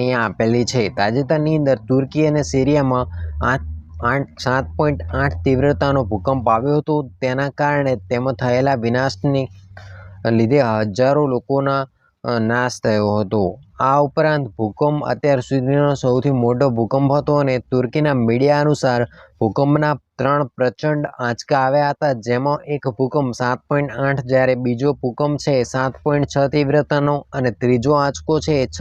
અહીંયા આપેલી છે. તાજેતરની અંદર તુર્કી અને સિરિયામાં આઠ આઠ, સાત પોઈન્ટ આઠ તીવ્રતાનો ભૂકંપ આવ્યો હતો. તેના કારણે તેમાં થયેલા વિનાશની લીધે હજારો લોકોના નાશ થયો હતો. આ ઉપરાંત ભૂકંપ અત્યાર સુધીનો સૌથી મોટો ભૂકંપ હતો અને તુર્કીના મીડિયા અનુસાર ભૂકંપના ત્રણ પ્રચંડ આંચકા આવ્યા હતા, જેમાં એક ભૂકંપ સાત પોઈન્ટ આઠ, જ્યારે બીજો ભૂકંપ છે સાત પોઈન્ટ છ તીવ્રતાનો અને ત્રીજો આંચકો છે છ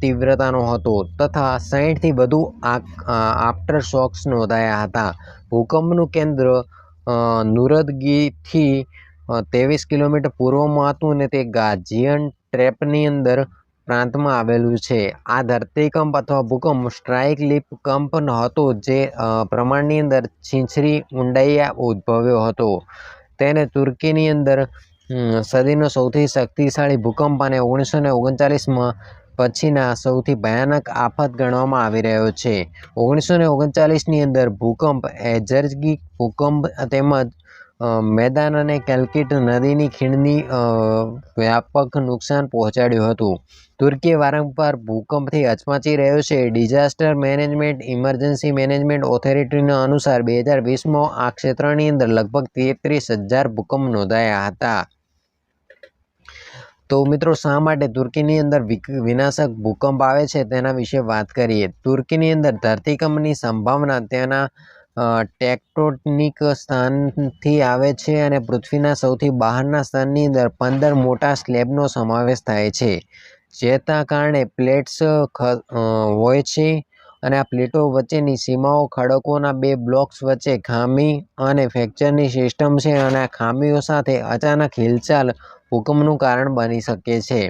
તીવ્રતાનો હતો તથા સાહીઠથી વધુ આફ્ટર શોક્સ નોંધાયા હતા. ભૂકંપનું કેન્દ્ર નુરદગીથી ત્રેવીસ કિલોમીટર પૂર્વમાં હતું અને તે ગાઝિયન ટ્રેપની અંદર પ્રાંતમાં આવેલું છે. આ ધરતીકંપ અથવા ભૂકંપ સ્ટ્રાઇક લિપ કંપ હતો જે પ્રમાણની અંદર છીંછરી ઊંડાઈએ ઉદ્ભવ્યો હતો. તેને તુર્કીની અંદર સદીનો સૌથી શક્તિશાળી ભૂકંપ અને ઓગણીસો ને ઓગણચાલીસમાં પછીના સૌથી ભયાનક આફત ગણવામાં આવી રહ્યો છે. ઓગણીસો ને ઓગણચાલીસની અંદર ભૂકંપ એજર્ગી ભૂકંપ તેમજ મેદાન અને કેલ્કિટ નદીની ખીણની વ્યાપક નુકસાન પહોંચાડ્યું હતું. તુર્કી વારંવાર ભૂકંપથી અચમાચી રહ્યો છે. ડિઝાસ્ટર મેનેજમેન્ટ, ઇમરજન્સી મેનેજમેન્ટ ઓથોરિટીના અનુસાર બે હજાર વીસમાં આ ક્ષેત્રની અંદર લગભગ તેત્રીસ હજાર ભૂકંપ નોંધાયા હતા. તો મિત્રો શા માટે તુર્કીની અંદર વિનાશક ભૂકંપ આવે છે તેના વિશે વાત કરીએ. તુર્કીની અંદર ધરતીકંપની સંભાવના તેના ટેક્ટોનિક સ્થાનથી આવે છે અને પૃથ્વીના સૌથી બહારના સ્થાનની અંદર પંદર મોટા સ્લેબનો સમાવેશ થાય છે, જેના કારણે પ્લેટ્સ હોય છે અને આ પ્લેટો વચ્ચેની સીમાઓ ખડકોના બે બ્લોક્સ વચ્ચે ખામી અને ફ્રેક્ચરની સિસ્ટમ છે અને આ ખામીઓ સાથે અચાનક હિલચાલ ભૂકંપનું કારણ બની શકે છે.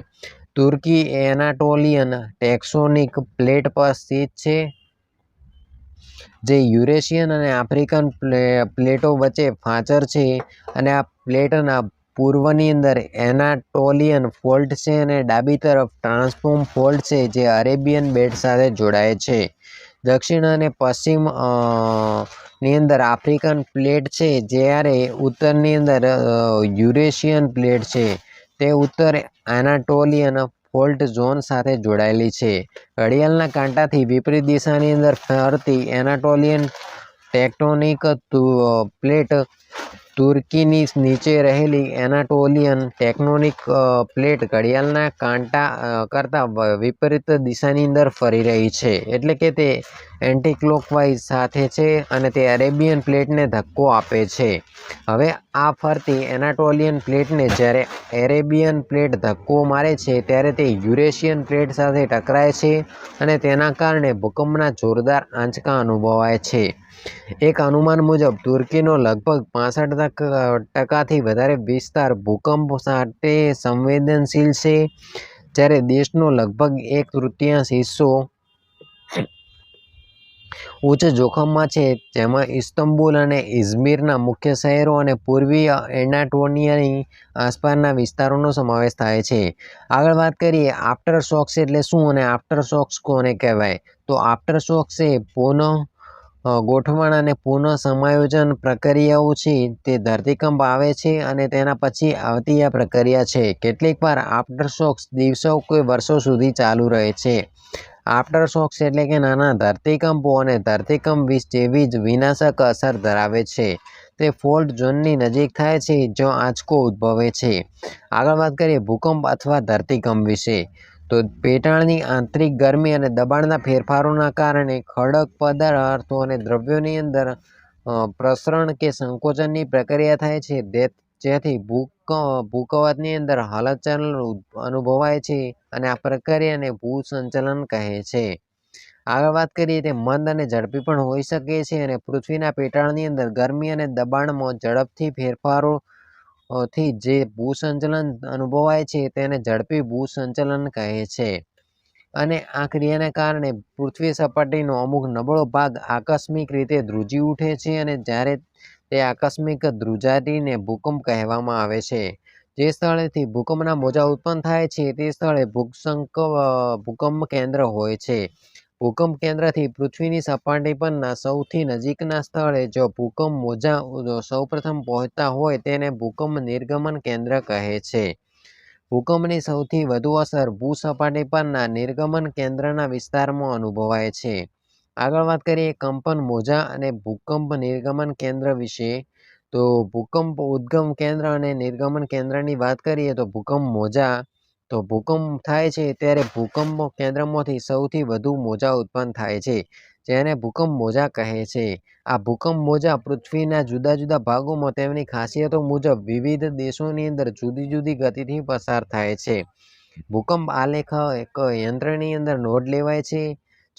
તુર્કી એનાટોલિયન ટેક્સોનિક પ્લેટ પર સ્થિત છે, જે યુરેશિયન અને આફ્રિકન પ્લેટો વચ્ચે ફાચર છે અને આ પ્લેટના પૂર્વની અંદર એનાટોલિયન ફોલ્ટ છે અને ડાબી તરફ ટ્રાન્સફોર્મ ફોલ્ટ છે, જે અરેબિયન બેટ સાથે જોડાય છે. દક્ષિણ અને પશ્ચિમની અંદર આફ્રિકન પ્લેટ છે, જ્યારે ઉત્તરની અંદર યુરેશિયન પ્લેટ છે. તે ઉત્તર એનાટોલિયન ફોલ્ટ ઝોન સાથે જોડાયેલી છે. ઘડિયાળના કાંટાથી વિપરીત દિશાની અંદર ફરતી એનાટોલિયન ટેક્ટોનિક પ્લેટ તુર્કીની નીચે રહેલી એનાટોલિયન ટેક્ટોનિક પ્લેટ ઘડિયાળના કાંટા કરતાં વિપરીત દિશાની અંદર ફરી રહી છે. એટલે કે તે એન્ટી ક્લોકવાઇઝ સાથે છે અને તે અરેબિયન પ્લેટને ધક્કો આપે છે. હવે આ ફરતી એનાટોલિયન પ્લેટને જ્યારે એરેબિયન પ્લેટ ધક્કો મારે છે, ત્યારે તે યુરેશિયન પ્લેટ સાથે ટકરાય છે અને તેના કારણે ભૂકંપના જોરદાર આંચકા અનુભવાય છે. એક અનુમાન મુજબ, તુર્કીનો લગભગ પાસઠ ટકાથી વધારે વિસ્તાર ભૂકંપ સાથે સંવેદનશીલ છે, જ્યારે દેશનો લગભગ એક તૃતીયાંશ હિસ્સો ઉચ્ચ જોખમમાં છે. જેમાં ઇસ્તંબુલ અને ઇઝમીરના મુખ્ય શહેરો અને પૂર્વીય એનાટોનિયાની આસપાસના વિસ્તારોનો સમાવેશ થાય છે. આગળ વાત કરીએ, આફ્ટર શોક્સ એટલે શું અને આફ્ટર શોક્સ કોને કહેવાય? તો આફ્ટર શોક્સ એ પુનઃ ગોઠવણ અને પુનઃ સમાયોજન પ્રક્રિયાઓ છે, તે ધરતીકંપ આવે છે અને તેના પછી આવતી આ પ્રક્રિયા છે. કેટલીક વાર આફ્ટર શોક્સ દિવસો કે વર્ષો સુધી ચાલુ રહે છે. આફ્ટર શોક્સ એટલે કે નાના ધરતીકંપો અને ધરતીકંપ વિશ જેવી જ વિનાશક અસર ધરાવે છે. તે ફોલ્ટ ઝોનની નજીક થાય છે, જ્યાં આંચકો ઉદ્ભવે છે. આગળ વાત કરીએ ભૂકંપ અથવા ધરતીકંપ વિશે. તો પેટાળની આંતરિક ગરમી અને દબાણના ફેરફારોના કારણે ખડક પદાર્થો અને દ્રવ્યોની અંદર પ્રસરણ કે સંકોચનની પ્રક્રિયા થાય છે. જેથી ભૂક ભૂકવતની અંદર હલનચલન અનુભવાય છે અને આ પ્રક્રિયાને ભૂસંચલન કહે છે. આગળ વાત કરીએ તે મંદ અને ઝડપી પણ હોઈ શકે છે અને પૃથ્વીના પેટાળની અંદર ગરમી અને દબાણમાં ઝડપથી ફેરફારો થી જે ભૂસંચલન અનુભવાય છે તેને ઝડપી ભૂસંચલન કહે છે. અને આ ક્રિયાને કારણે પૃથ્વી સપાટીનો અમુક નબળો ભાગ આકસ્મિક રીતે ધ્રુજી ઉઠે છે અને જ્યારે તે આકસ્મિક ધ્રુજારીને ભૂકંપ કહેવામાં આવે છે. જે સ્થળેથી ભૂકંપના મોજા ઉત્પન્ન થાય છે તે સ્થળે ભૂસંક ભૂકંપ કેન્દ્ર હોય છે. ભૂકંપ કેન્દ્રથી પૃથ્વીની સપાટી પરના સૌથી નજીકના સ્થળે જો ભૂકંપ મોજા સૌપ્રથમ પહોંચતા હોય તેને ભૂકંપ નિર્ગમન કેન્દ્ર કહે છે. ભૂકંપની સૌથી વધુ અસર ભૂસપાટી પરના નિર્ગમન કેન્દ્રના વિસ્તારમાં અનુભવાય છે. આગળ વાત કરીએ કંપન મોજા અને ભૂકંપ નિર્ગમન કેન્દ્ર વિશે. તો ભૂકંપ ઉદ્ગમ કેન્દ્ર અને નિર્ગમન કેન્દ્રની વાત કરીએ તો ભૂકંપ મોજા તો ભૂકંપ થાય છે ત્યારે ભૂકંપ કેન્દ્રમાંથી સૌથી વધુ મોજા ઉત્પન્ન થાય છે, જેને ભૂકંપ મોજા કહે છે. આ ભૂકંપ મોજા પૃથ્વીના જુદા જુદા ભાગોમાં તેમની ખાસિયતો મુજબ વિવિધ દેશોની અંદર જુદી જુદી ગતિથી પસાર થાય છે. ભૂકંપ આલેખ એક યંત્રની અંદર નોંધ લેવાય છે.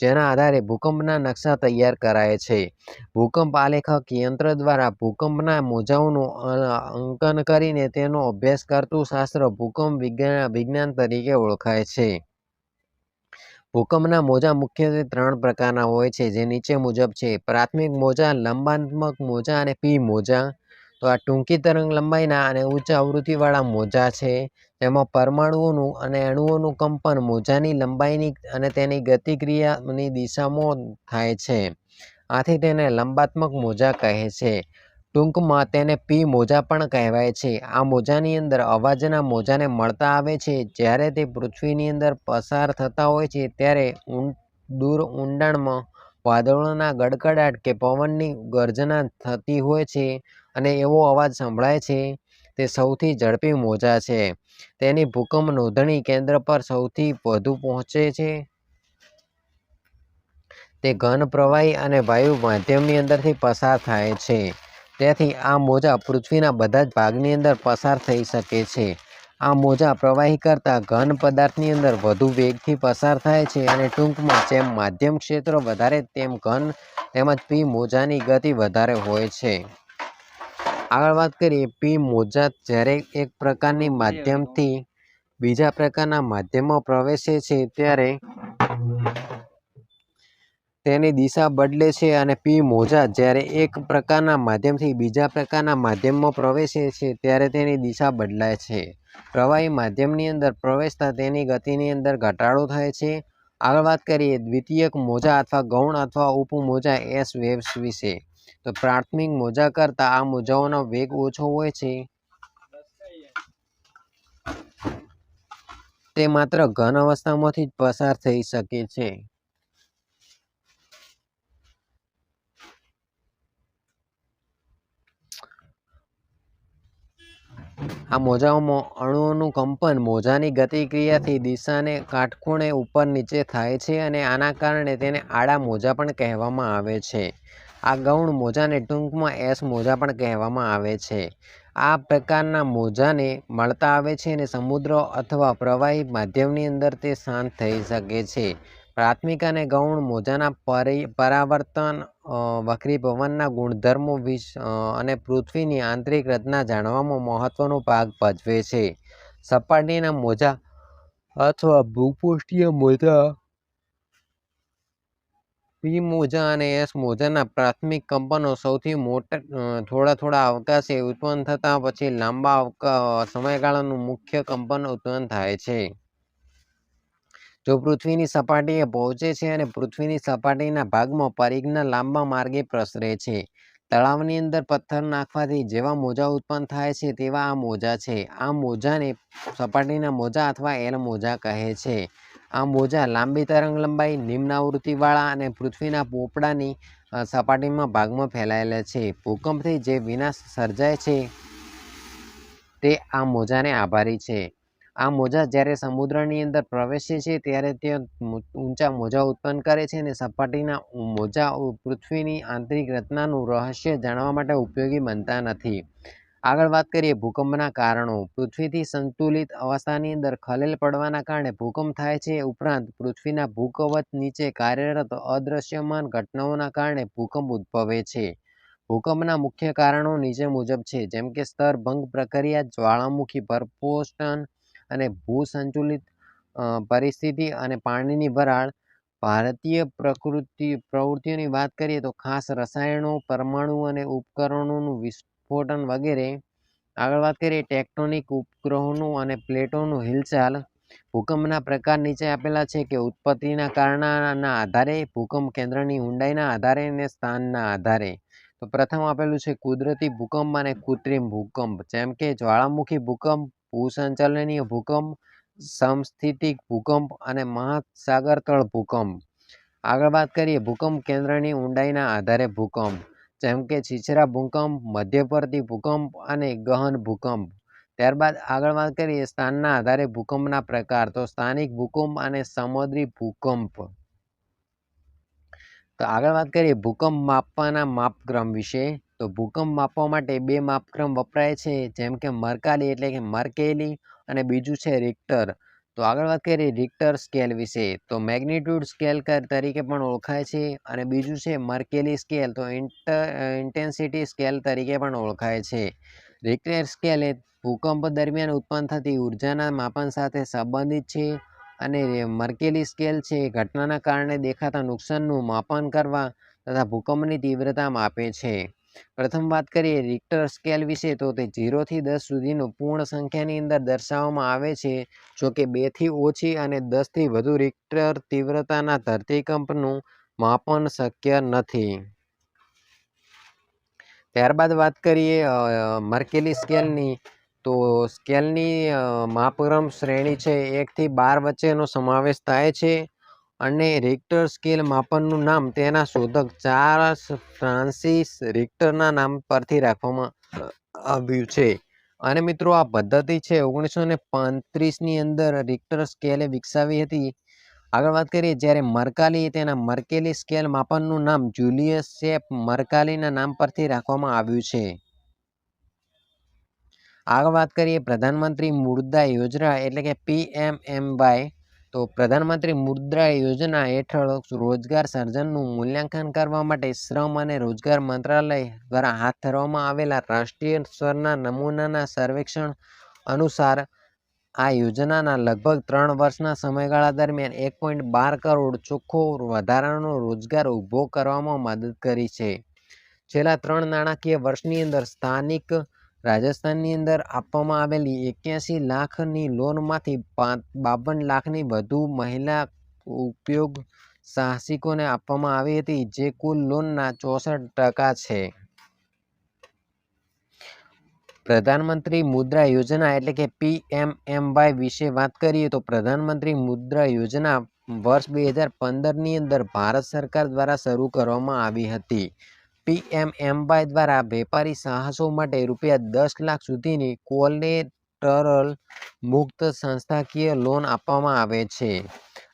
જેના આધારે ભૂકંપના નકશા તૈયાર કરાય છે. ભૂકંપ આલેખક યંત્ર દ્વારા ભૂકંપના મોજાઓનું અંકન કરીને તેનો અભ્યાસ કરતું શાસ્ત્ર ભૂકંપ વિજ્ઞાન તરીકે ઓળખાય છે. ભૂકંપના મોજા મુખ્યત્વે ત્રણ પ્રકારના હોય છે, જે નીચે મુજબ છે. પ્રાથમિક મોજા, લંબાત્મક મોજા અને પી મોજા. તો આ ટૂંકી તરંગ લંબાઈના અને ઉચ્ચ આવૃત્તિવાળા મોજા છે. તેમાં પરમાણુઓનું અને અણુઓનું કંપન મોજાની લંબાઈની અને તેની ગતિક્રિયાની દિશામાં થાય છે. આથી તેને લંબાત્મક મોજા કહે છે. ટૂંકમાં તેને પી મોજા પણ કહેવાય છે. આ મોજાની અંદર અવાજના મોજાને મળતા આવે છે. જ્યારે તે પૃથ્વીની અંદર પસાર થતા હોય છે, ત્યારે દૂર ઊંડાણમાં વાદળોના ગડગડાટ કે પવનની ગર્જના થતી હોય છે. અને એવો અવાજ સંભળાય છે, તે સૌથી ઝડપી મોજા છે. તેની ભૂકંપ નોંધણી કેન્દ્ર પર સૌથી વધુ પહોંચે છે. તે ઘન પ્રવાહી અને વાયુ માધ્યમની અંદરથી પસાર થાય છે. તેથી આ મોજા પૃથ્વીના બધા જ ભાગની અંદર પસાર થઈ શકે છે. આ મોજા પ્રવાહી કરતાં ઘન પદાર્થની અંદર વધુ વેગથી પસાર થાય છે અને ટૂંકમાં જેમ માધ્યમ ક્ષેત્ર વધારે, તેમ ઘન તેમજ પી મોજાની ગતિ વધારે હોય છે. આગળ વાત કરીએ પી મોજા જ્યારે એક પ્રકારની માધ્યમથી બીજા પ્રકારના માધ્યમમાં પ્રવેશે છે ત્યારે તેની દિશા બદલે છે અને પી મોજા જ્યારે એક પ્રકારના માધ્યમથી બીજા પ્રકારના માધ્યમમાં પ્રવેશે છે ત્યારે તેની દિશા બદલાય છે. પ્રવાહી માધ્યમની અંદર પ્રવેશતા તેની ગતિની અંદર ઘટાડો થાય છે. આગળ વાત કરીએ દ્વિતીયક મોજા અથવા ગૌણ અથવા ઉપમોજા એસ વેવ્સ વિશે. તો પ્રાથમિક મોજા કરતાં આ મોજાઓનો વેગ ઓછો હોય છે. તે માત્ર ઘન અવસ્થામાંથી જ પસાર થઈ શકે છે. આ મોજાઓમાં અણુઓનું કંપન મોજાની ગતિક્રિયાથી દિશાને કાટખૂણે ઉપર નીચે થાય છે અને આના કારણે તેને આડા મોજા પણ કહેવામાં આવે છે. આ ગૌણ મોજાને ટૂંકમાં એસ મોજા પણ કહેવામાં આવે છે. આ પ્રકારના મોજાને મળતા આવે છે અને સમુદ્ર અથવા પ્રવાહી માધ્યમની અંદર તે શાંત થઈ શકે છે. પ્રાથમિક અને ગૌણ મોજાના પરી, પરાવર્તન વક્રી પવનના ગુણધર્મો વિશ અને પૃથ્વીની આંતરિક રચના જાણવામાં મહત્વનો ભાગ ભજવે છે. સપાટીના મોજા અથવા ભૂપૃષ્ઠીય મોજા પી મોજા અને એસ મોજાના પ્રાથમિક કંપનો સૌથી મોટા થોડા થોડા અવકાશે ઉત્પન્ન થતાં પછી લાંબા સમયગાળાનું મુખ્ય કંપન ઉત્પન્ન થાય છે. જો પૃથ્વીની સપાટીએ પહોંચે છે અને પૃથ્વીની સપાટીના ભાગમાં પરિઘના લાંબા માર્ગે પ્રસરે છે. તળાવની અંદર પથ્થર નાખવાથી જેવા મોજા ઉત્પન્ન થાય છે તેવા આ મોજા છે. આ મોજાને સપાટીના મોજા અથવા એલ મોજા કહે છે. આ મોજા લાંબી તરંગ લંબાઈ, નિમ્ન આવૃત્તિવાળા અને પૃથ્વીના પોપડાની સપાટીમાં ભાગમાં ફેલાયેલા છે. ભૂકંપથી જે વિનાશ સર્જાય છે, તે આ મોજાને આભારી છે. આ મોજા જ્યારે સમુદ્રની અંદર પ્રવેશે છે, ત્યારે તે ઊંચા મોજા ઉત્પન્ન કરે છે અને સપાટીના મોજા પૃથ્વીની આંતરિક રચનાનું રહસ્ય જાણવા માટે ઉપયોગી બનતા નથી. આગળ વાત કરીએ ભૂકંપના કારણો. પૃથ્વીથી સંતુલિત અવસ્થાની અંદર ખલેલ પડવાના કારણે ભૂકંપ થાય છે. ઉપરાંત પૃથ્વીના ભૂકવચ નીચે કાર્યરત અદૃશ્યમાન ઘટનાઓના કારણે ભૂકંપ ઉદ્ભવે છે. ભૂકંપના મુખ્ય કારણો નીચે મુજબ છે, જેમ કે સ્તર ભંગ પ્રક્રિયા, જ્વાળામુખી ભરપોષણ અને ભૂસંતુલિત પરિસ્થિતિ અને પાણીની ભરાળ ભારતીય પ્રકૃતિ પ્રવૃત્તિઓની વાત કરીએ તો ખાસ રસાયણો, પરમાણુ અને ઉપકરણોનું વિસ્ફોટન વગેરે. આગળ વાત કરીએ ટેક્ટોનિક ઉપગ્રહોનું અને પ્લેટોનું હિલચાલ. ભૂકંપના પ્રકાર નીચે આપેલા છે કે ઉત્પત્તિના કારણના આધારે ભૂકંપ કેન્દ્રની ઊંડાઈના આધારે અને સ્થાનના આધારે. તો પ્રથમ આપેલું છે કુદરતી ભૂકંપ અને કૃત્રિમ ભૂકંપ, જેમ કે જ્વાળામુખી ભૂકંપ, ભૂસંચલનીય ભૂકંપ, સમસ્થિતિક ભૂકંપ અને મહાસાગરતળ ભૂકંપ. આગળ વાત કરીએ ભૂકંપ કેન્દ્રની ઊંડાઈના આધારે ભૂકંપ. જેમ કે છીછરા ભૂકંપ, મધ્યવર્તી ભૂકંપ અને ગહન ભૂકંપ. ત્યારબાદ આગળ વાત કરીએ સ્થાનના આધારે ભૂકંપના પ્રકાર, તો સ્થાનિક ભૂકંપ અને સમુદ્રી ભૂકંપ. તો આગળ વાત કરીએ ભૂકંપ માપવાના માપક્રમ વિશે. તો ભૂકંપ માપવા માટે બે માપક્રમ વપરાય છે, જેમ કે મરકાલી એટલે કે મરકેલી અને બીજું છે રિક્ટર. તો આગળ વાત કરીએ રિક્ટર સ્કેલ વિશે. તો મેગ્નિટ્યુડ સ્કેલ તરીકે પણ ઓળખાય છે અને બીજું છે મર્કેલી સ્કેલ તો ઇન્ટેન્સિટી સ્કેલ તરીકે પણ ઓળખાય છે. રિક્ટર સ્કેલ એ ભૂકંપ દરમિયાન ઉત્પન્ન થતી ઉર્જાના માપન સાથે સંબંધિત છે અને મર્કેલી સ્કેલ છે ઘટનાના કારણે દેખાતા નુકસાનનું માપન કરવા તથા ભૂકંપની તીવ્રતા માપે છે. પ્રથમ વાત કરીએ રિક્ટર સ્કેલ વિશે તો તે જીરોથી દસ સુધીનું પૂર્ણ સંખ્યાની અંદર દર્શાવવામાં આવે છે. જો કે બેથી ઓછી અને દસથી વધુ રિક્ટર તીવ્રતાના ધરતીકંપનું માપન શક્ય નથી. ત્યારબાદ વાત કરીએ મર્કેલી સ્કેલની તો સ્કેલની માપક્રમ શ્રેણી છે એકથી બાર વચ્ચેનો સમાવેશ થાય છે. અને રિક્ટર સ્કેલ માપનનું નામ તેના શોધક ચાર્લ્સ ફ્રાન્સિસ રિક્ટરના નામ પરથી રાખવામાં આવ્યું છે. અને મિત્રો આ પદ્ધતિ છે, ઓગણીસો ને પાંત્રીસની અંદર રિક્ટર સ્કેલે વિકસાવી હતી. આગળ વાત કરીએ, જ્યારે મરકાલી તેના મર્કેલી સ્કેલ માપનનું નામ જુલિયસ શેપ મરકાલીના નામ પરથી રાખવામાં આવ્યું છે. આગળ વાત કરીએ, પ્રધાનમંત્રી મુદ્રા યોજના એટલે કે પીએમએમવાય તો પ્રધાનમંત્રી મુદ્રા યોજના હેઠળ રોજગાર સર્જનનું મૂલ્યાંકન કરવા માટે શ્રમ અને રોજગાર મંત્રાલય દ્વારા હાથ ધરવામાં આવેલા રાષ્ટ્રીય સ્તરના નમૂનાના સર્વેક્ષણ અનુસાર આ યોજનાના લગભગ ત્રણ વર્ષના સમયગાળા દરમિયાન એક પોઈન્ટ બાર કરોડ ચોખ્ખો વધારાનો રોજગાર ઊભો કરવામાં મદદ કરી છે. છેલ્લા ત્રણ નાણાકીય વર્ષની અંદર સ્થાનિક રાજસ્થાનની અંદર આપવામાં આવેલી એક્યાસી લાખની લોનમાંથી બાવન લાખની વધુ મહિલા ઉપયોગ સાહસિકોને આપવામાં આવી હતી, જે કુલ લોનના ચોસઠ ટકા છે. પ્રધાનમંત્રી મુદ્રા યોજના એટલે કે પીએમએમવાય વિશે વાત કરીએ તો પ્રધાનમંત્રી મુદ્રા યોજના વર્ષ બે હજાર પંદરની અંદર ભારત સરકાર દ્વારા શરૂ કરવામાં આવી હતી. પીએમએમવાય દ્વારા વેપારી સાહસો માટે રૂપિયા દસ લાખ સુધીની કોલેટરલ મુક્ત સંસ્થાકીય લોન આપવામાં આવે છે.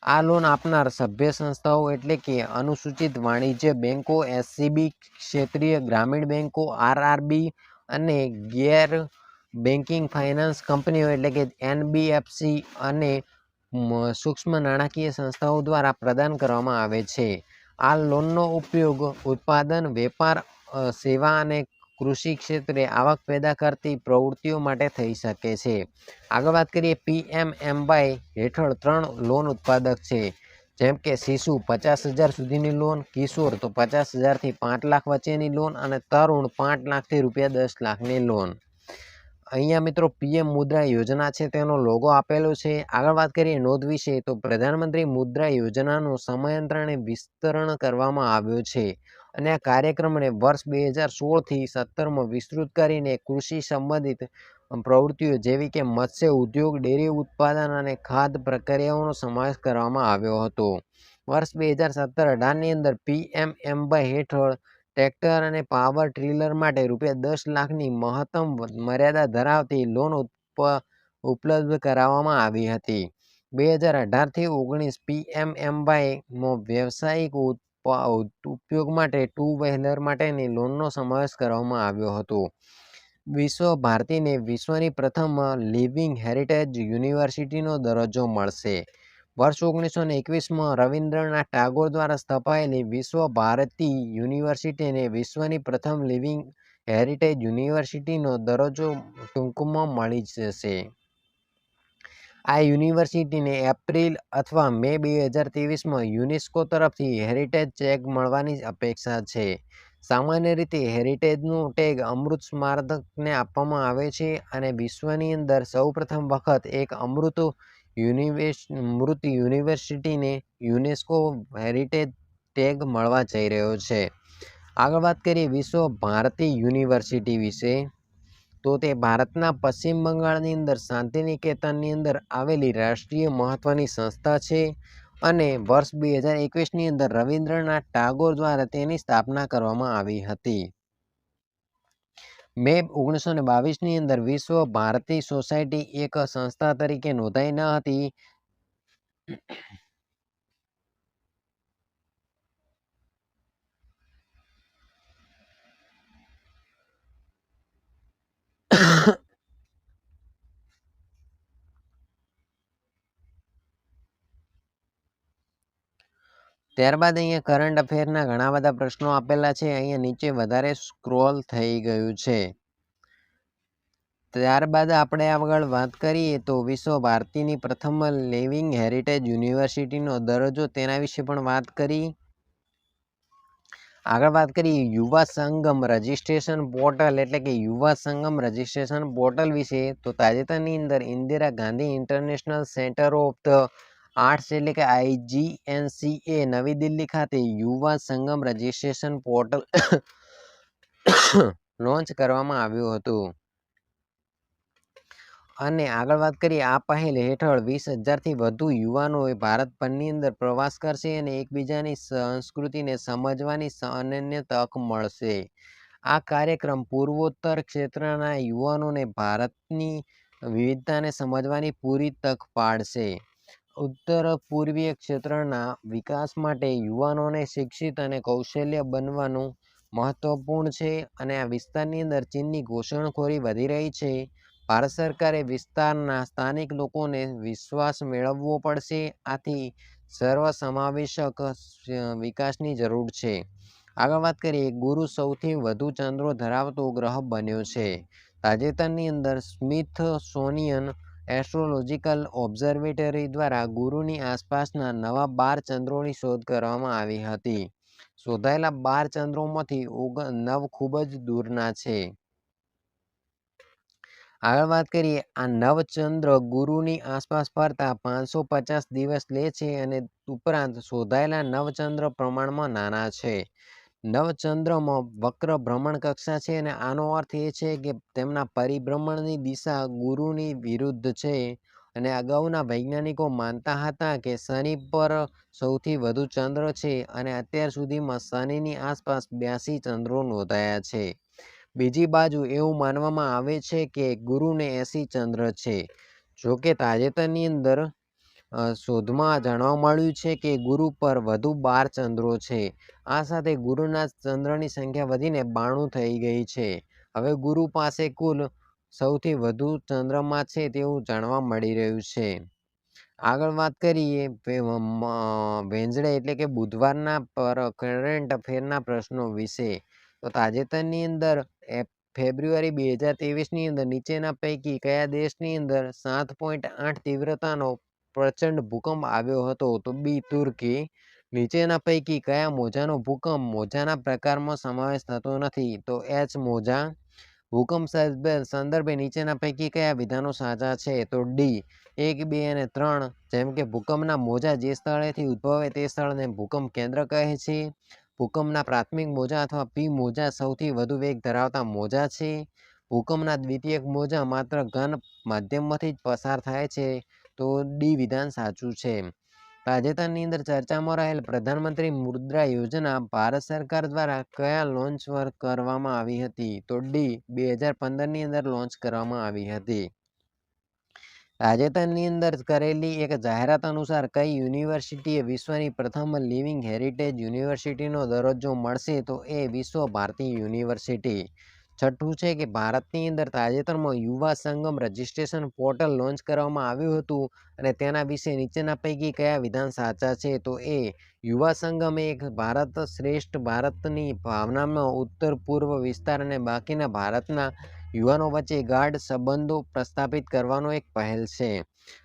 આ લોન આપનાર સભ્ય સંસ્થાઓ એટલે કે અનુસૂચિત વાણિજ્ય બેંકો, એસસીબી ક્ષેત્રીય ગ્રામીણ બેન્કો આરઆરબી અને ગેર બેન્કિંગ ફાઇનાન્સ કંપનીઓ એટલે કે એનબીએફસી અને સૂક્ષ્મ નાણાકીય સંસ્થાઓ દ્વારા પ્રદાન કરવામાં આવે છે. આ લોનનો ઉપયોગ ઉત્પાદન, વેપાર સેવા અને કૃષિ ક્ષેત્રે આવક પેદા કરતી પ્રવૃત્તિઓ માટે થઈ શકે છે. આગળ વાત કરીએ પીએમએમવાય હેઠળ ત્રણ લોન ઉત્પાદક છે. જેમ કે શિશુ પચાસ હજાર સુધીની લોન, કિશોર તો પચાસ હજારથી પાંચ લાખ વચ્ચેની લોન અને તરુણ પાંચ લાખથી રૂપિયા દસ લાખની લોન. અહીંયા મિત્રો પીએમ મુદ્રા યોજના છે, તેનો લોગો આપેલો છે. આગળ વાત કરીએ નોંધ વિશે, તો પ્રધાનમંત્રી મુદ્રા યોજનાનું સમયાંતરણે વિસ્તરણ કરવામાં આવ્યું છે અને આ કાર્યક્રમને વર્ષ બે હજાર સોળથી સત્તરમાં વિસ્તૃત કરીને કૃષિ સંબંધિત પ્રવૃત્તિઓ જેવી કે મત્સ્ય ઉદ્યોગ, ડેરી ઉત્પાદન અને ખાદ્ય પ્રક્રિયાઓનો સમાવેશ કરવામાં આવ્યો હતો. વર્ષ બે હજાર સત્તર અઢારની અંદર પીએમએમવાય હેઠળ ટ્રેક્ટર અને પાવર ટ્રીલર માટે રૂપિયા દસ લાખની મહત્તમ મર્યાદા ધરાવતી લોન ઉપલબ્ધ કરાવવામાં આવી હતી. બે હજાર અઢારથી ઓગણીસ પીએમએમવાયમાં વ્યવસાયિક ઉપયોગ માટે ટુ વ્હીલર માટેની લોનનો સમાવેશ કરવામાં આવ્યો હતો. વિશ્વ ભારતીને વિશ્વની પ્રથમ લિવિંગ હેરિટેજ યુનિવર્સિટીનો દરજ્જો મળશે. વર્ષ ઓગણીસો ને એકવીસમાં રવિન્દ્રનાથ ટાગોર દ્વારા સ્થપાયેલી વિશ્વ ભારતી યુનિવર્સિટીને વિશ્વની પ્રથમ લિવિંગ હેરિટેજ યુનિવર્સિટીનો દરજ્જો ટૂંકમાં મળી જશે. આ યુનિવર્સિટીને એપ્રિલ અથવા મે બે હજાર ત્રેવીસમાં યુનેસ્કો તરફથી હેરિટેજ ચેક મળવાની અપેક્ષા છે. સામાન્ય રીતે હેરિટેજનું ટેગ અમૃત સ્મારકને આપવામાં આવે છે અને વિશ્વની અંદર સૌપ્રથમ વખત એક અમૃત યુનિવેશ, મૃત યુનિવર્સિટીને યુનેસ્કો હેરિટેજ ટેગ મળવા જઈ રહ્યો છે. આગળ વાત કરીએ વિશ્વ ભારતી યુનિવર્સિટી વિશે. તો તે ભારતના પશ્ચિમ બંગાળની અંદર શાંતિનિકેતનની અંદર આવેલી રાષ્ટ્રીય મહત્ત્વની સંસ્થા છે અને વર્ષ બે હજાર એકવીસની અંદર રવિન્દ્રનાથ ટાગોર દ્વારા તેની સ્થાપના કરવામાં આવી હતી. મે ઓગણીસો ને બાવીસની અંદર વિશ્વ ભારતી સોસાયટી એક સંસ્થા તરીકે નોંધાઈ ન હતી. ત્યારબાદ અહીંયા કરંટ અફેરના ઘણા બધા પ્રશ્નો આપેલા છે. અહીંયા નીચે વધારે સ્ક્રોલ થઈ ગયું છે. ત્યારબાદ આપણે આગળ વાત કરીએ તો વિશ્વ ભારતીની પ્રથમ લિવિંગ હેરિટેજ યુનિવર્સિટીનો દરજ્જો તેના વિશે પણ વાત કરી. આગળ વાત કરીએ યુવા સંગમ રજિસ્ટ્રેશન પોર્ટલ એટલે કે યુવા સંગમ રજિસ્ટ્રેશન પોર્ટલ વિશે. તો તાજેતરની અંદર Indira Gandhi international centre of the arts એટલે કે આઈજીએનસીએ નવી દિલ્હી ખાતે Yuva Sangam registration portal launch કરવામાં આવ્યું હતું. અને આગળ વાત કરીએ, આ પહેલ હેઠળ વીસ હજારથી વધુ યુવાનોએ ભારત પરની અંદર પ્રવાસ કરશે અને એકબીજાની સંસ્કૃતિને સમજવાની અનન્ય તક મળશે. આ કાર્યક્રમ પૂર્વોત્તર ક્ષેત્રના યુવાનોને ભારતની વિવિધતાને સમજવાની પૂરી તક પાડશે. ઉત્તર પૂર્વીય ક્ષેત્રના વિકાસ માટે યુવાનોને શિક્ષિત અને કૌશલ્ય બનવાનું મહત્વપૂર્ણ છે અને આ વિસ્તારની અંદર ચીનની ઘોષણખોરી વધી રહી છે. ભારત સરકારે વિસ્તારના સ્થાનિક લોકોને વિશ્વાસ મેળવવો પડશે. આથી સર્વસમાવેશક વિકાસની જરૂર છે. આગળ વાત કરીએ, ગુરુ સૌથી વધુ ચંદ્રો ધરાવતો ગ્રહ બન્યો છે. તાજેતરની અંદર સ્મિથ સોનિયન એસ્ટ્રોલોજીકલ ઓબ્ઝર્વેટરી દ્વારા ગુરુની આસપાસના નવા બાર ચંદ્રોની શોધ કરવામાં આવી હતી. શોધાયેલા બાર ચંદ્રોમાંથી ઓગ નવ ખૂબ જ દૂરના છે. આગળ વાત કરીએ, આ નવચંદ્ર ગુરુની આસપાસ ફરતા પાંચસો પચાસ દિવસ લે છે અને ઉપરાંત શોધાયેલા નવચંદ્ર પ્રમાણમાં નાના છે. નવચંદ્રમાં વક્ર ભ્રમણ કક્ષા છે અને આનો અર્થ એ છે કે તેમના પરિભ્રમણની દિશા ગુરુની વિરુદ્ધ છે અને અગાઉના વૈજ્ઞાનિકો માનતા હતા કે શનિ પર સૌથી વધુ ચંદ્ર છે અને અત્યાર સુધીમાં શનિની આસપાસ બ્યાસી ચંદ્રો નોંધાયા છે. બીજી બાજુ એવું માનવામાં આવે છે કે ગુરુને એસી ચંદ્ર છે. જોકે તાજેતરની અંદર શોધમાં જાણવા મળ્યું છે કે ગુરુ પર વધુ બાર ચંદ્રો છે. આ સાથે ગુરુના ચંદ્રની સંખ્યા વધીને બાણું થઈ ગઈ છે. હવે ગુરુ પાસે કુલ સૌથી વધુ ચંદ્રમાં છે તેવું જાણવા મળી રહ્યું છે. આગળ વાત કરીએ વેંજડે એટલે કે બુધવારના પર કરંટ અફેરના પ્રશ્નો વિશે. તો તાજેતરની અંદર ફેબ્રુઆરી બે હજાર ત્રેવીસની અંદર નીચેના પૈકી કયા દેશની અંદર સાત પોઈન્ટ આઠ તીવ્રતાનો પ્રચંડ ભૂકંપ આવ્યો હતો, તો બી તુર્કી નીચેના પૈકી કયા મોજાનો ભૂકંપ મોજાના પ્રકારમાં સમાવેશ થતો નથી? તો એચ મોજા ભૂકંપ સંદર્ભે નીચેના પૈકી કયા વિધાનો સાચા છે? તો ડી એક, બે અને ત્રણ, જેમ કે ભૂકંપના મોજા જે સ્થળેથી ઉદ્ભવે તે સ્થળને ભૂકંપ કેન્દ્ર કહે છે. ભૂકંપના પ્રાથમિક મોજા અથવા પી મોજા સૌથી વધુ વેગ ધરાવતા મોજા છે. ભૂકંપના દ્વિતીયક મોજા માત્ર ઘન માધ્યમમાંથી જ પસાર થાય છે. તો ડી વિધાન સાચું છે. તાજેતરની અંદર ચર્ચામાં રહેલ પ્રધાનમંત્રી મુદ્રા યોજના ભારત સરકાર દ્વારા કયા લોન્ચ કરવામાં આવી હતી? તો ડી, બે હજાર પંદરની અંદર લોન્ચ કરવામાં આવી હતી. તાજેતરની અંદર કરેલી એક જાહેરાત અનુસાર કઈ યુનિવર્સિટીએ વિશ્વની પ્રથમ લિવિંગ હેરિટેજ યુનિવર્સિટીનો દરજ્જો મળશે? તો એ વિશ્વ ભારતી યુનિવર્સિટી. છઠ્ઠું છે કે ભારતની અંદર તાજેતરમાં Yuva Sangam registration portal launch કરવામાં આવ્યું હતું અને તેના વિશે નીચેના પૈકી કયા વિધાન સાચા છે? તો એ, યુવા સંગમ એક ભારત શ્રેષ્ઠ ભારતની ભાવનામાં ઉત્તર પૂર્વ વિસ્તાર અને બાકીના ભારતના યુવાનો વચ્ચે ગાઢ સંબંધો પ્રસ્થાપિત કરવાનો એક પહેલ છે.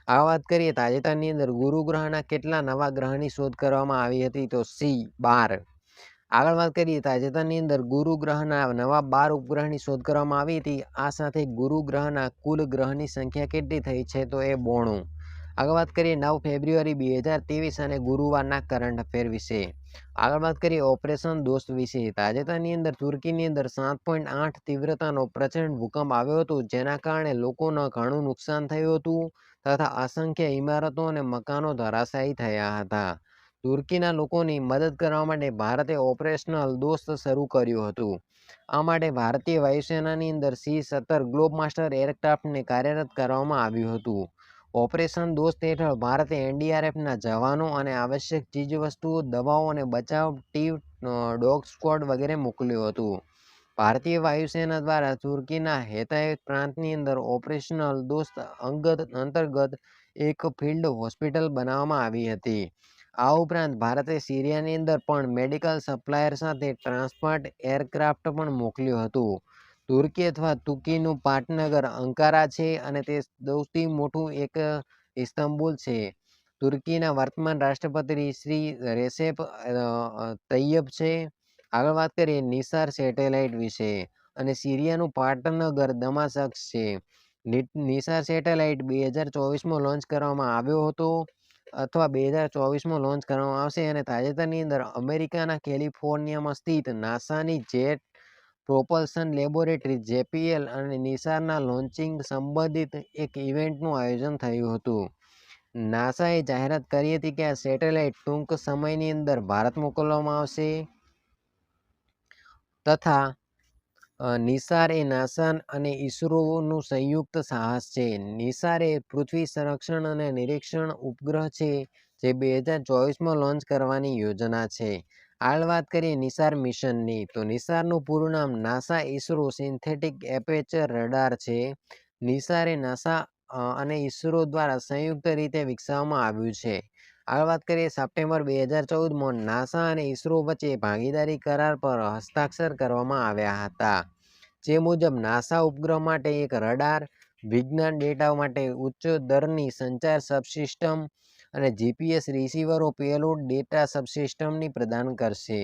આ વાત કરીએ તાજેતરની અંદર ગુરુ ગ્રહના કેટલા નવા ગ્રહની શોધ કરવામાં આવી હતી? તો સી, બાર. આગળ વાત કરીએ તાજેતરની અંદર ગુરુ ગ્રહના નવા બાર ઉપગ્રહની શોધ કરવામાં આવી હતી. આ સાથે ગુરુ ગ્રહના કુલ ગ્રહની સંખ્યા કેટલી થઈ છે તો એ બોણું. આગળ વાત કરીએ નવ ફેબ્રુઆરી બે હજાર ત્રેવીસ અને ગુરુવારના કરંટ અફેર વિશે. આગળ વાત કરીએ ઓપરેશન દોસ્ત વિશે. તાજેતરની અંદર તુર્કીની અંદર સાત પોઈન્ટ આઠ તીવ્રતાનો પ્રચંડ ભૂકંપ આવ્યો હતો, જેના કારણે લોકોને ઘણું નુકસાન થયું હતું તથા અસંખ્ય ઇમારતો અને મકાનો ધરાશાયી થયા હતા. તુર્કીના લોકોની મદદ કરવા માટે ભારતે ઓપરેશનલ દોસ્ત શરૂ કર્યું હતું. આ માટે ભારતીય વાયુસેનાની અંદર સી સત્તર ગ્લોબ માસ્ટર એરક્રાફ્ટને કાર્યરત કરવામાં આવ્યું હતું. ઓપરેશન દોસ્ત હેઠળ ભારતે એનડીઆરએફના જવાનો અને આવશ્યક ચીજવસ્તુઓ, દવાઓ અને બચાવ ટીમ ડોગ સ્ક્વોડ વગેરે મોકલ્યું હતું. ભારતીય વાયુસેના દ્વારા તુર્કીના હેતાયત પ્રાંતની અંદર ઓપરેશનલ દોસ્ત અંગત અંતર્ગત એક ફિલ્ડ હોસ્પિટલ બનાવવામાં આવી હતી. આ ઉપરાંત ભારતે સિરિયાની અંદર પણ મેડિકલ સપ્લાયર સાથે ટ્રાન્સપોર્ટ એરક્રાફ્ટ પણ મોકલ્યું હતું. તુર્કી અથવા તુર્કીનું પાટનગર અંકારા છે અને તે સૌથી મોટું એક ઇસ્તંબુલ છે. તુર્કીના વર્તમાન રાષ્ટ્રપતિ શ્રી રેસેપ તૈયબ છે. આગળ વાત કરીએ નિસાર સેટેલાઇટ વિશે અને સિરિયાનું પાટનગર દમાસક છે. નિસાર સેટેલાઇટ બે હજાર ચોવીસમાં લોન્ચ કરવામાં આવ્યો હતો. અથવા બે હજાર ચોવીસમાં લોન્ચ કરવામાં આવશે અને તાજેતરની અંદર અમેરિકાના કેલિફોર્નિયામાં સ્થિત નાસાની જેટ પ્રોપલ્સન લેબોરેટરી જેપીએલ અને નિસારના લોન્ચિંગ સંબંધિત એક ઇવેન્ટનું આયોજન થયું હતું. નાસાએ જાહેરાત કરી હતી કે આ સેટેલાઇટ ટૂંક સમયની અંદર ભારત મોકલવામાં આવશે તથા નિસાર એ નાસાન અને ઇસરોનું સંયુક્ત સાહસ છે. નિસાર એ પૃથ્વી સંરક્ષણ અને નિરીક્ષણ ઉપગ્રહ છે, જે બે હજાર ચોવીસમાં લોન્ચ કરવાની યોજના છે. હાલ વાત કરીએ નિસાર મિશનની. તો નિસારનું પૂરું નામ NASA ISRO synthetic aperture radar છે. નિસાર એ નાસા અને ઇસરો દ્વારા સંયુક્ત રીતે વિકસાવવામાં આવ્યું છે. આગળ વાત કરીએ સપ્ટેમ્બર બે હજાર ચૌદમાં નાસા અને ઇસરો વચ્ચે ભાગીદારી કરાર પર હસ્તાક્ષર કરવામાં આવ્યા હતા. જે મુજબ નાસા ઉપગ્રહ માટે એક રડાર, વિજ્ઞાન ડેટા માટે ઉચ્ચ દરની સંચાર સબસિસ્ટમ અને જીપીએસ રિસીવરો પેલોડ ડેટા સબસિસ્ટમની પ્રદાન કરશે.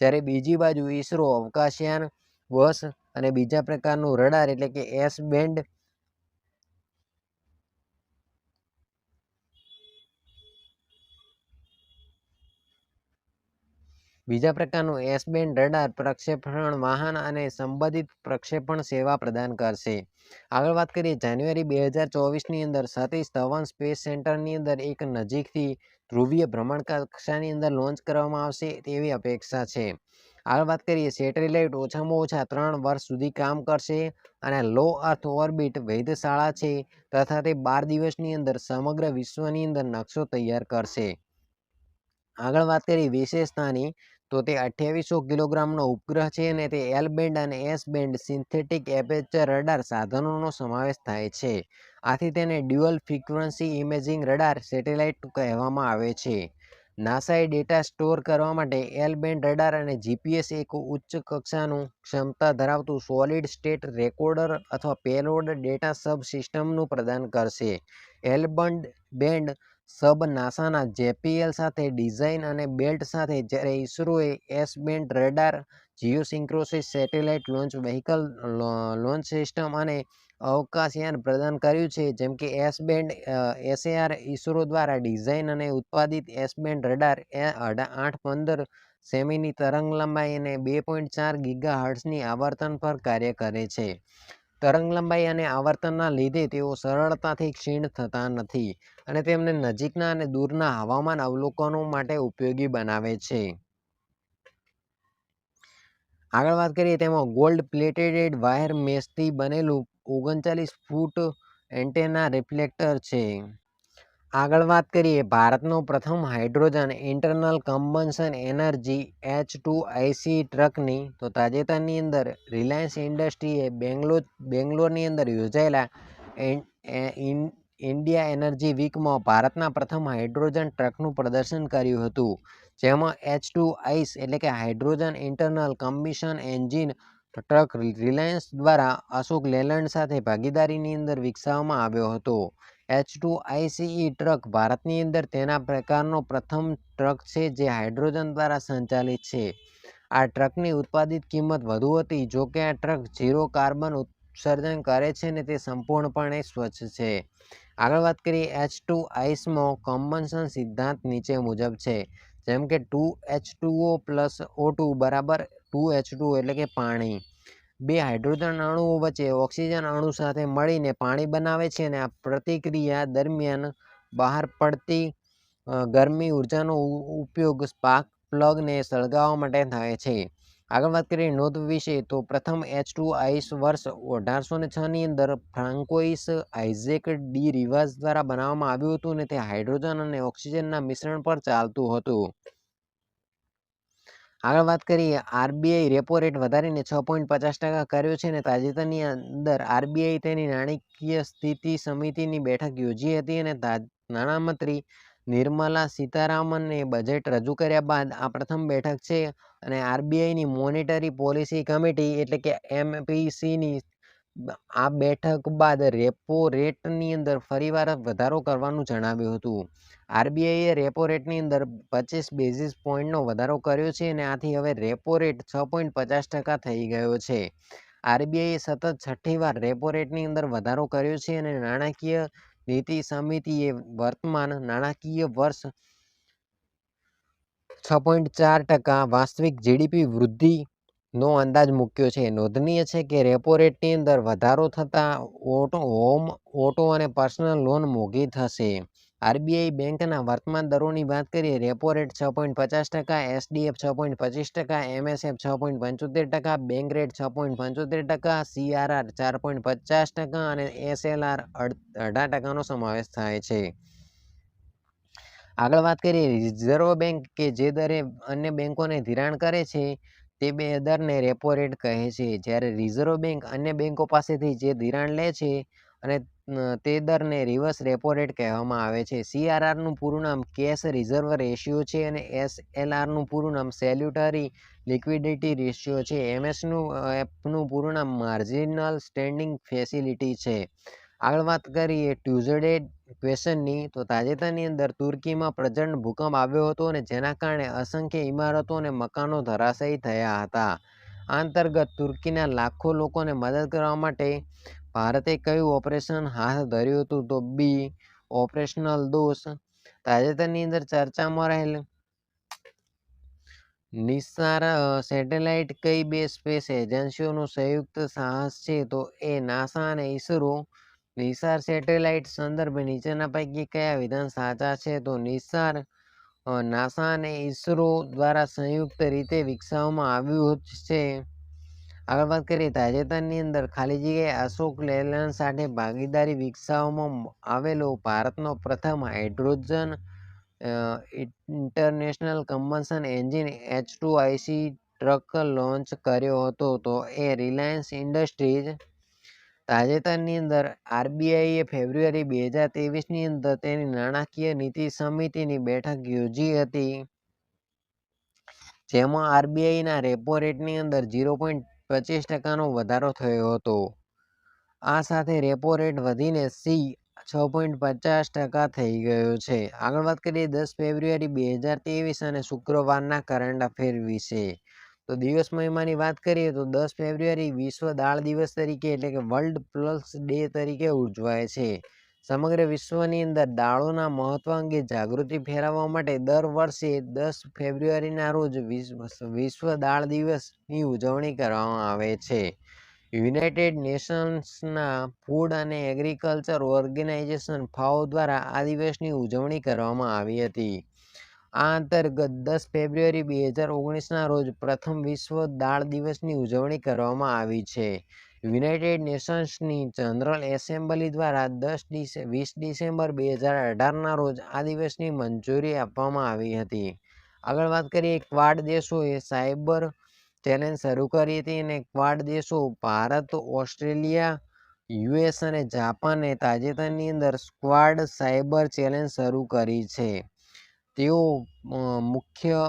જ્યારે બીજી બાજુ ઇસરો અવકાશયાન, વસ અને બીજા પ્રકારનું રડાર એટલે કે એસ બેન્ડ બીજા પ્રકારનું એસ બેન્ડ રડાર પ્રક્ષેપણ વાહન અને સંબંધિત પ્રક્ષેપણ સેવા પ્રદાન કરશે. આગળ વાત કરીએ, જાન્યુઆરી બે હજાર ચોવીસની અંદર સતીશ ધવન સ્પેસ સેન્ટરની અંદર એક નજીકથી ધ્રુવીય ભ્રમણ કક્ષાની અંદર લોન્ચ કરવામાં આવશે તેવી અપેક્ષા છે. આગળ વાત કરીએ, સેટેલાઇટ ઓછામાં ઓછા ત્રણ વર્ષ સુધી કામ કરશે અને લો અર્થ ઓર્બિટ વૈધશાળા છે તથા તે બાર દિવસની અંદર સમગ્ર વિશ્વની અંદર નકશો તૈયાર કરશે. આગળ વાત કરીએ, વિશેષતાની તો તે અઠ્યાવીસો કિલોગ્રામનો ઉપગ્રહ છે અને તે એલ બેન્ડ અને S band synthetic aperture radar સાધનોનો સમાવેશ થાય છે. આથી તેને dual frequency imaging radar satellite કહેવામાં આવે છે. નાસાએ ડેટા સ્ટોર કરવા માટે એલ બેન્ડ રડાર અને જીપીએસ એક ઉચ્ચ કક્ષાનું ક્ષમતા ધરાવતું સોલિડ સ્ટેટ રેકોર્ડર અથવા પેલોડ ડેટા સબ સિસ્ટમનું પ્રદાન કરશે. એલ બેન્ડ સબ નાસાના જેપીએલ સાથે ડિઝાઇન અને બેલ્ટ સાથે જ્યારે ઇસરોએ S band radar geosynchronous satellite launch vehicle launch system અને અવકાશયાન પ્રદાન કર્યું છે. જેમ કે એસ બેન્ડ એસએઆર ઇસરો દ્વારા ડિઝાઇન અને ઉત્પાદિત એસ બેન્ડ રડાર આઠ પંદર સેમીની તરંગ લંબાઈ અને બે પોઈન્ટ ચાર ગીગા હર્ટ્સની આવર્તન પર કાર્ય કરે છે. તરંગ લંબાઈ અને આવર્તનના લીધે તેઓ સરળતાથી ક્ષીણ થતા નથી અને તેમને નજીકના અને દૂરના હવામાન અવલોકનો માટે ઉપયોગી બનાવે છે. આગળ વાત કરીએ તેમાં ગોલ્ડ પ્લેટેડ વાયર મેશથી બનેલું ઓગણચાલીસ ફૂટ એન્ટેના રિફ્લેક્ટર છે. આગળ વાત કરીએ, ભારતનો પ્રથમ hydrogen internal combustion energy H two IC ટ્રકની. તો તાજેતરની અંદર રિલાયન્સ ઇન્ડસ્ટ્રીએ બેંગ્લોર, બેંગ્લોરની અંદર યોજાયેલા ઇન્ડિયા એનર્જી વીકમાં ભારતના પ્રથમ હાઇડ્રોજન ટ્રકનું પ્રદર્શન કર્યું હતું, જેમાં એચ ટુ આઈસ એટલે કે hydrogen internal combustion engine truck Reliance દ્વારા અશોક લેલન્ડ સાથે ભાગીદારીની અંદર વિકસાવવામાં આવ્યો હતો. એચ ટુ આઈસીઈ ટ્રક ભારતની અંદર તેના પ્રકારનો પ્રથમ ટ્રક છે જે હાઇડ્રોજન દ્વારા સંચાલિત છે. આ ટ્રકની ઉત્પાદિત કિંમત વધુ હતી જો કે આ ટ્રક ઝીરો કાર્બન ઉત્સર્જન કરે છે ને તે સંપૂર્ણપણે સ્વચ્છ છે. આગળ વાત કરીએ એચ ટુ આઈસમાં કમ્બન્સન સિદ્ધાંત નીચે મુજબ છે. જેમ કે two H two O plus O two બરાબર ટુ એચ ટુ એટલે કે પાણી. બે હાઇડ્રોજન અણુઓ વચ્ચે ઓક્સિજન અણુ સાથે મળીને પાણી બનાવે છે અને આ પ્રતિક્રિયા દરમિયાન બહાર પડતી ગરમી ઉર્જાનો ઉપયોગ સ્પાર્ક પ્લગને સળગાવવા માટે થાય છે. આગળ વાત કરીએ નોંધ વિશે, તો પ્રથમ એચ ટુ આઈસ વર્ષ અઢારસો ને છની અંદર ફ્રાન્કોઇસ આઇઝેક ડી રિવાઝ દ્વારા બનાવવામાં આવ્યું હતું અને તે હાઇડ્રોજન અને ઓક્સિજનના મિશ્રણ પર ચાલતું હતું. આગળ વાત કરીએ, આરબીઆઈ રેપો રેટ વધારીને છ પોઈન્ટ પચાસ ટકા કર્યો છે અને તાજેતરની અંદર આરબીઆઈ તેની નાણાકીય સ્થિતિ સમિતિની બેઠક યોજી હતી અને નાણામંત્રી નિર્મલા સીતારામને બજેટ રજૂ કર્યા બાદ આ પ્રથમ બેઠક છે અને આરબીઆઈની મોનિટરી પોલિસી કમિટી એટલે કે એમપીસીની આ બેઠક બાદ રેપો રેટની અંદર ફરીવાર વધારો કરવાનું જણાવ્યું હતું. આરબીઆઈએ રેપો રેટની અંદર પચીસ બેઝિસ પોઈન્ટનો વધારો કર્યો છે અને આથી હવે રેપો રેટ છ પોઈન્ટ પચાસ ટકા થઈ ગયો છે. આરબીઆઈએ સતત છઠ્ઠી વાર રેપો રેટની અંદર વધારો કર્યો છે અને નાણાકીય નીતિ સમિતિએ વર્તમાન નાણાકીય વર્ષ છ પોઈન્ટ ચાર ટકા, વાસ્તવિક જીડીપી વૃદ્ધિ નો અંદાજ મૂક્યો છે. નોંધનીય છે કે રેપો રેટની અંદર વધારો થતાં ઓટો હોમ ઓટો અને પર્સનલ લોન મોંઘી થશે. આરબીઆઈ બેંકના વર્તમાન દરોની વાત કરીએ રેપો રેટ છ પોઈન્ટ પચાસ ટકા એસડીએફ છ પોઈન્ટ પચીસ ટકા એમએસએફ છ પોઈન્ટ પંચોતેર ટકા બેંક રેટ છ પોઈન્ટ પંચોતેર ટકા સીઆરઆર ચાર પોઈન્ટ પચાસ ટકા અને એસએલઆર અઢાર ટકાનો સમાવેશ થાય છે. આગળ વાત કરીએ, રિઝર્વ બેંક કે જે દરે અન્ય બેંકોને ધિરાણ કરે છે તે બે દરને રેપો રેટ કહે છે. જ્યારે રિઝર્વ બેંક અન્ય બેંકો પાસેથી જે ધિરાણ લે છે અને તે દરને રિવર્સ રેપો રેટ કહેવામાં આવે છે. સીઆરઆરનું પૂરું નામ કેશ રિઝર્વ રેશિયો છે અને એસએલઆરનું પૂરું નામ સેલ્યુટરી લિક્વિડિટી રેશિયો છે. એમએસનું એપનું પૂરું નામ માર્જિનલ સ્ટેન્ડિંગ ફેસિલિટી છે. આગળ વાત કરીએ ટ્યુઝડે ક્વેશ્ચનની તો તાજેતરની અંદર તુર્કીમાં પ્રચંડ ભૂકંપ આવ્યો હતો અને જેના કારણે અસંખ્ય ઇમારતો અને મકાનો ધરાશયી થયા હતા. આ અંતર્ગત તુર્કીના લાખો લોકોને મદદ કરવા માટે ભારતે કયું ઓપરેશન હાથ ધર્યું હતું? તો બી, ઓપરેશનલ દોષ. તાજેતરની અંદર ચર્ચામાં રહેલ નિસાર સેટેલાઇટ કઈ બે સ્પેસ એજન્સીઓનું સંયુક્ત સાહસ છે? તો એ નાસા અને ઇસરો નિસાર સેટેલાઇટ સંદર્ભે નીચેના પૈકી કયા વિધાન સાચા છે? તો નિસાર નાસા અને ઇસરો દ્વારા સંયુક્ત રીતે વિકસાવવામાં આવ્યું છે. આગળ વાત કરીએ, તાજેતરની અંદર ખાલી જગ્યાએ અશોક લેલન સાથે ભાગીદારી વિકસાવવામાં આવેલો ભારતનો પ્રથમ hydrogen international combustion engine H two IC truck launch કર્યો હતો. તો એ રિલાયન્સ ઇન્ડસ્ટ્રીઝ તાજેતરની અંદર આરબીઆઈએ ફેબ્રુઆરી બે હજાર ત્રેવીસની અંદર તેની નાણાકીય નીતિ સમિતિની બેઠક યોજી હતી. જેમાં આરબીઆઈના રેપો રેટની અંદર ઝીરો પોઈન્ટ પચીસ ટકાનો વધારો થયો હતો. આ સાથે રેપો રેટ વધીને સી છ પોઈન્ટ પચાસ ટકા થઈ ગયો છે. આગળ વાત કરીએ દસ ફેબ્રુઆરી બે હજાર ત્રેવીસ અને શુક્રવારના કરંટ અફેર વિશે. તો દિવસ મહિમાની વાત કરીએ તો દસ ફેબ્રુઆરી વિશ્વ દાળ દિવસ તરીકે એટલે કે વર્લ્ડ પ્લસ ડે તરીકે ઉજવાય છે. સમગ્ર વિશ્વની અંદર દાળોના મહત્વ અંગે જાગૃતિ ફેરવવા માટે દર વર્ષે દસ ફેબ્રુઆરીના રોજ વિશ્વ દાળ દિવસની ઉજવણી કરવામાં આવે છે. યુનાઇટેડ નેશન્સના ફૂડ અને એગ્રીકલ્ચર ઓર્ગેનાઇઝેશન ફાઓ દ્વારા આ દિવસની ઉજવણી કરવામાં આવી હતી. આ અંતર્ગત દસ ફેબ્રુઆરી બે હજાર ઓગણીસના રોજ પ્રથમ વિશ્વ દાળ દિવસની ઉજવણી કરવામાં આવી છે. યુનાઇટેડ નેશન્સની જનરલ એસેમ્બલી દ્વારા દસ ડિસે, વીસ ડિસેમ્બર બે હજાર અઢારના રોજ આ દિવસની મંજૂરી આપવામાં આવી હતી. આગળ વાત કરીએ ક્વાડ દેશોએ સાયબર ચેલેન્જ શરૂ કરી હતી અને ક્વાડ દેશો ભારત, ઓસ્ટ્રેલિયા, યુએસ અને જાપાને તાજેતરની અંદર સ્ક્વાડ સાયબર ચેલેન્જ શરૂ કરી છે. તેઓ મુખ્ય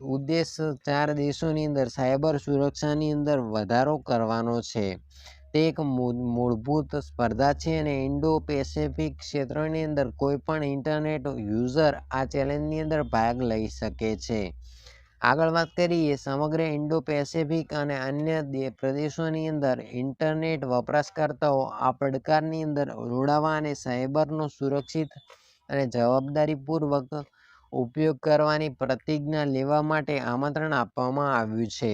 ઉદ્દેશ ચાર દેશોની અંદર સાયબર સુરક્ષાની અંદર વધારો કરવાનો છે. તે એક મૂળભૂત સ્પર્ધા છે અને ઇન્ડો પેસેફિક ક્ષેત્રની અંદર કોઈ પણ ઇન્ટરનેટ યુઝર આ ચેલેન્જની અંદર ભાગ લઈ શકે છે. આગળ વાત કરીએ, સમગ્ર ઇન્ડો પેસેફિક અને અન્ય પ્રદેશોની અંદર ઇન્ટરનેટ વપરાશકર્તાઓ આ પડકારની અંદર જોડાવા અને સાયબરનો સુરક્ષિત અને જવાબદારીપૂર્વક ઉપયોગ કરવાની પ્રતિજ્ઞા લેવા માટે આમંત્રણ આપવામાં આવ્યું છે.